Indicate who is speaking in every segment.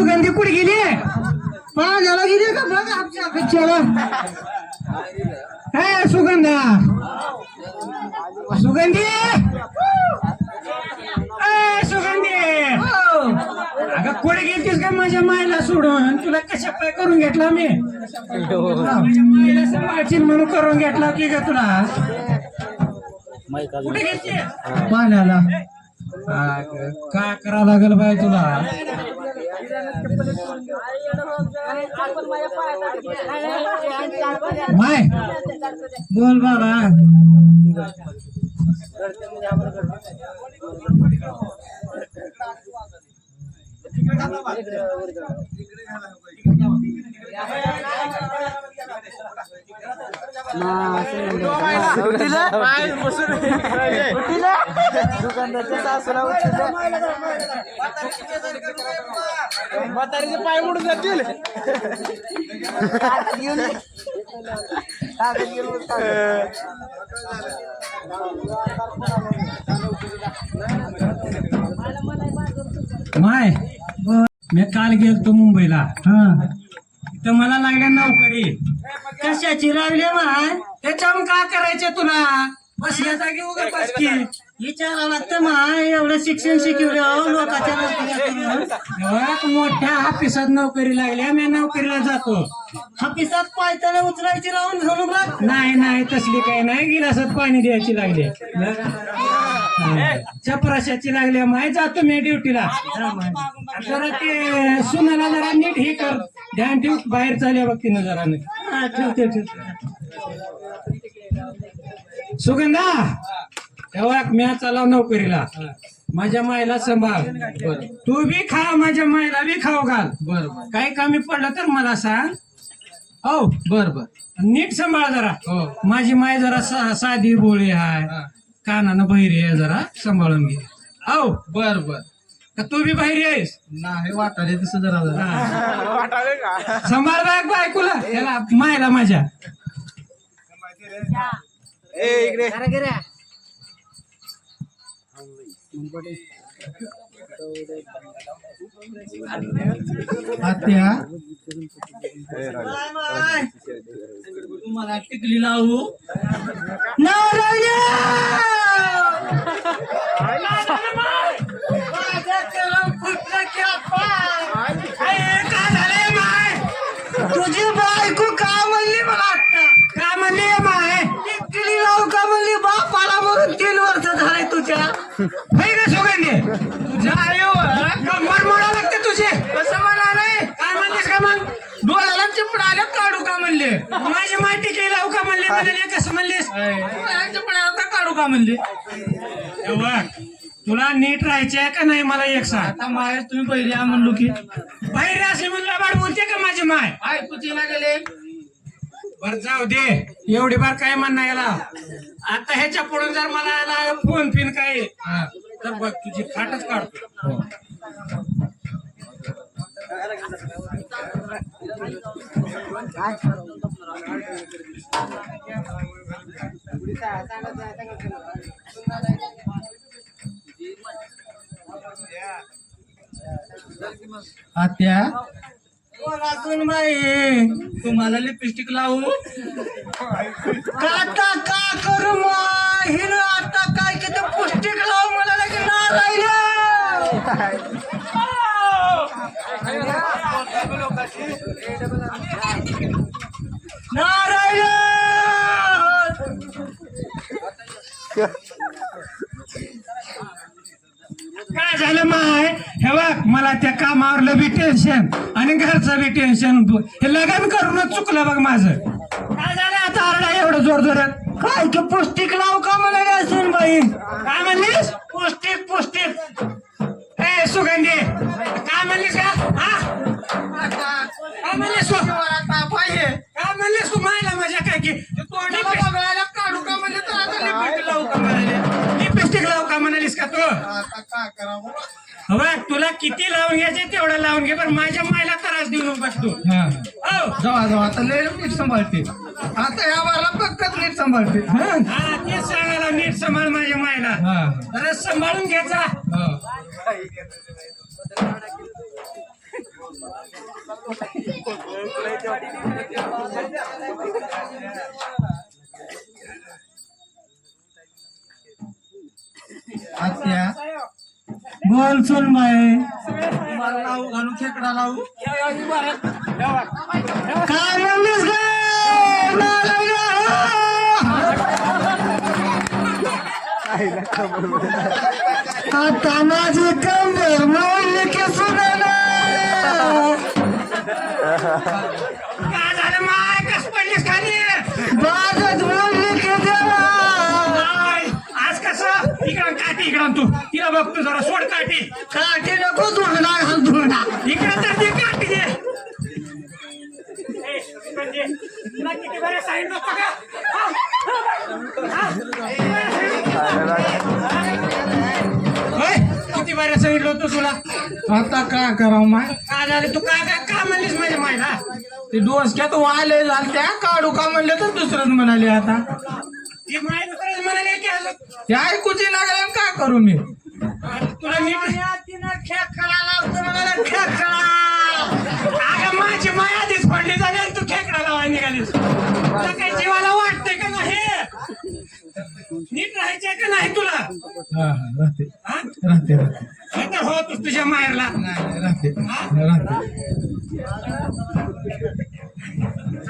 Speaker 1: सुगंधी कुठे गेली? पाण्याला गेली का? बघ आमच्या पिक्चर हे सुगंधा. सुगंधी. सुगंधी. अगं कुठे गेलतीस का माझ्या मायला सोडून? तुला कशा पाय करून घेतला मी? माझ्या मायला सांभाळशील म्हणून करून घेतला की ग तुला? कुठे गेलती पाण्याला. काय करा लागल बाय तुला? माय. बोल बाबा.
Speaker 2: दुकानदारच्या सासूला म्हातारीचे पाय मोडून जातील
Speaker 1: माय मी काल गेलतो मुंबईला. तर मला लागल्या नोकरी कशाची लागल्या माय त्याच्यावर का करायचे तुला? बसल्या जागी उगा बसकी. विचारा लागतं माय एवढं शिक्षण शिकवलं अहो, मोठ्या हापिसात नोकरी लागल्या मी नोकरीला जातो. हापिसात पायताना उचलायची राहून घालू बघ नाही नाही तसली काही नाही. गिलासात पाणी द्यायची लागली. चपराशाची लागल्या माय जातो मी ड्युटीला. जरा ते सुनाला जरा नीट हे कर. ध्यान ठेव बाहेर चालल्या बघ तिनं जरा. हा, ठेवते ठेवते. सुगंधा तेव्हा मी चालाव नोकरीला. माझ्या मायला सांभाळ. तू बी खा माझ्या मायला बी खाऊ घाल. बर काही कमी पडलं तर मला सांग. हो. बर बर नीट सांभाळ जरा. माझी माय जरा सा- साधी बोळी आहे कानानं बहिरी आहे जरा सांभाळून घे. हो. बर बर. का तू बी बाहेर आहेस नाही वाटाले तसं जरा सांभाळ बाय बायकोला याला मायला माझ्या.
Speaker 2: ए इकडे.
Speaker 1: आत्या. तुम्हाला टिकली लावू. तुझी बायको का म्हणली मला आता? का म्हणली माय? टिकली लावू का म्हणली? बापाला म्हणून तीन वर्ष झाले तुझ्या. नाही का सुगंधी तुझ्या आयो कंबर मोडा लागते तुझे. कसं म्हणाले? काय म्हणलीस का मग? डोळ्याला चिपडाले काढू का म्हणले? माझी माहिती केली लावू का म्हणले? म्हणाले कसं म्हणलीस? का काढू का म्हणले? बघ, तुला नीट राहायचे का नाही मला एक सांग? आता माय तुम्ही पहिले म्हणलो की. बाहेर असे म्हणलं बाळ बोलते का माझी माय? आय तुझी ना गेले. बर जाऊ दे. एवढी बार काय म्हणणं याला? आता ह्याच्या पुढे जर मला याला फोन पिन काय तर बघ तुझी फाटच काढतो. आत्या बोलातून बाई? तुम्हाला लिपस्टिक लावू? आता का करू माहिर आता काय किती पुस्टिक लावू मला लगेच ना टेन्शन आणि घरचं बी टेन्शन हे लगन करूनच चुकलं बघ माझं. काय झालं आता? आरडा एवढं जोर जोरात. काय की पौष्टिक लाव का म्हणाले असेल बाई? काय म्हणलीस? पौष्टिक पौष्टिक ए सुगंधी. काय म्हणलीस का हा? काय म्हणलीस तू? काय म्हणलीस तू? मायला माझ्या काय की? तोंडाला बघायला काढू का तर आता लिपस्टिक लावू का म्हणाले? लिपस्टिक लावू का म्हणालीस का तू? हो बघ, तुला किती लावून घ्यायचे तेवढं लावून घे पण माझ्या मायला त्रास देऊ नको बस तू. हो.
Speaker 3: जवा जवा आता लय नीट सांभाळते. आता या बाला पक्कच नीट सांभाळते. हा?
Speaker 1: हा तेच सांगायला नीट सांभाळ माझ्या मायला.
Speaker 3: हा.
Speaker 1: जरा सांभाळून घ्यायचा.
Speaker 3: हा.
Speaker 4: बोल सुन बाई
Speaker 3: मला लावू घालू खेकडा लावू.
Speaker 4: काय म्हणलीस आता माझी कंबर की
Speaker 1: इकडं तू. तिला बघतो जरा सोड काठी.
Speaker 4: काठी नको धुणा घाल धुणा
Speaker 1: इकडं तर ती काठी दे. म्हणजे तुला किती बरं सांगितलं होतं का? हा? होय? किती बरं सांगितलं होतं तुला?
Speaker 3: आता काय करावं माय?
Speaker 1: काय झालं? तू काय काय का म्हणलीस माझ्या मायला?
Speaker 3: ते डोसक्यात वाले झाल त्या काढू का म्हणले तर दुसरंच म्हणाले आता.
Speaker 1: ती माय म्हणाले की अजून
Speaker 3: ते ऐकूची लागले काय करू मी?
Speaker 1: तुला नीट
Speaker 4: तिनं खेकडा लावतो मला खेकडा.
Speaker 1: अगं माझी माय आधीच पडली झाली आणि तू खेकडा लावाय निघालीस. तुला काही जीवाला वाटतंय का नाही? नीट राहायचंय का नाही तुला?
Speaker 3: हा हा राहते.
Speaker 1: हा?
Speaker 3: राहते राहते.
Speaker 1: नाहीतर हो तू तुझ्या माहेरला
Speaker 3: नाही नाही, राहते. राहते.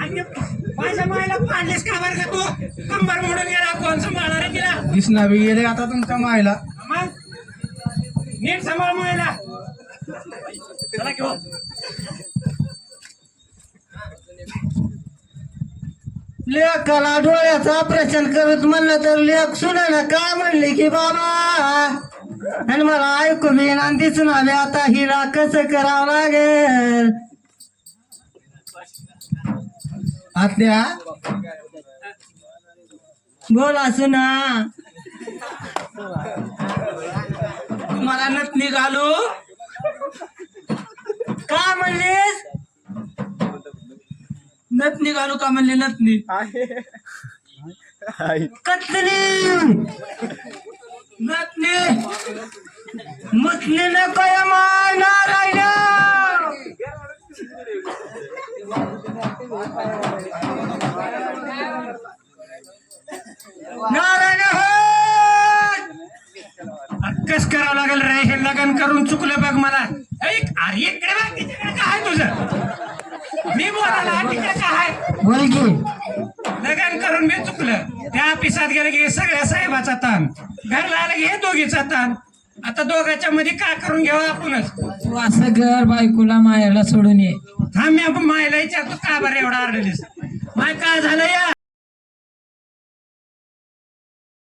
Speaker 1: आणि माझ्या मायला पाडलीस का बरं का तू? कंबर मोडून गेला कोण
Speaker 3: दिसना बी गेले आता तुमच्या मायला.
Speaker 1: नीट सांभाळ मायला. चला घेऊ
Speaker 4: लेकाला डोळ्याचं ऑपरेशन करत म्हणलं तर लेख सुना ना काय म्हणले की बाबा? आणि मला ऐकू बी ना दिसून आले आता हिला कसं करावं लागेल?
Speaker 3: आत्या?
Speaker 4: बोला सुना.
Speaker 3: मला नथनी घालू
Speaker 4: काय म्हणलीस?
Speaker 3: नथनी घालू का म्हणली नथनी
Speaker 4: कतली
Speaker 3: नथनी
Speaker 4: मुतली नको या माय नारायण नारायण हो!
Speaker 1: करावं लागेल रे हे लग्न करून चुकलं बघ मला. अरे इकडे बघ तिच्याकडे काय तुझं? मी बोलायला तिकडे काय आहे?
Speaker 4: बोल की.
Speaker 1: लग्न करून मी चुकलं. त्या ऑफिसात गेलं की सगळ्या साहेबाचा ताण. घरला आलं की हे दोघीचा ताण. आता दोघांच्या मध्ये काय करून घ्यावं आपणच?
Speaker 4: तू असं घर बायकोला मायाला सोडून ये.
Speaker 1: थांब मी आपण मायला विचारतो का बरं एवढा आरडलीस? माय काय झालं या?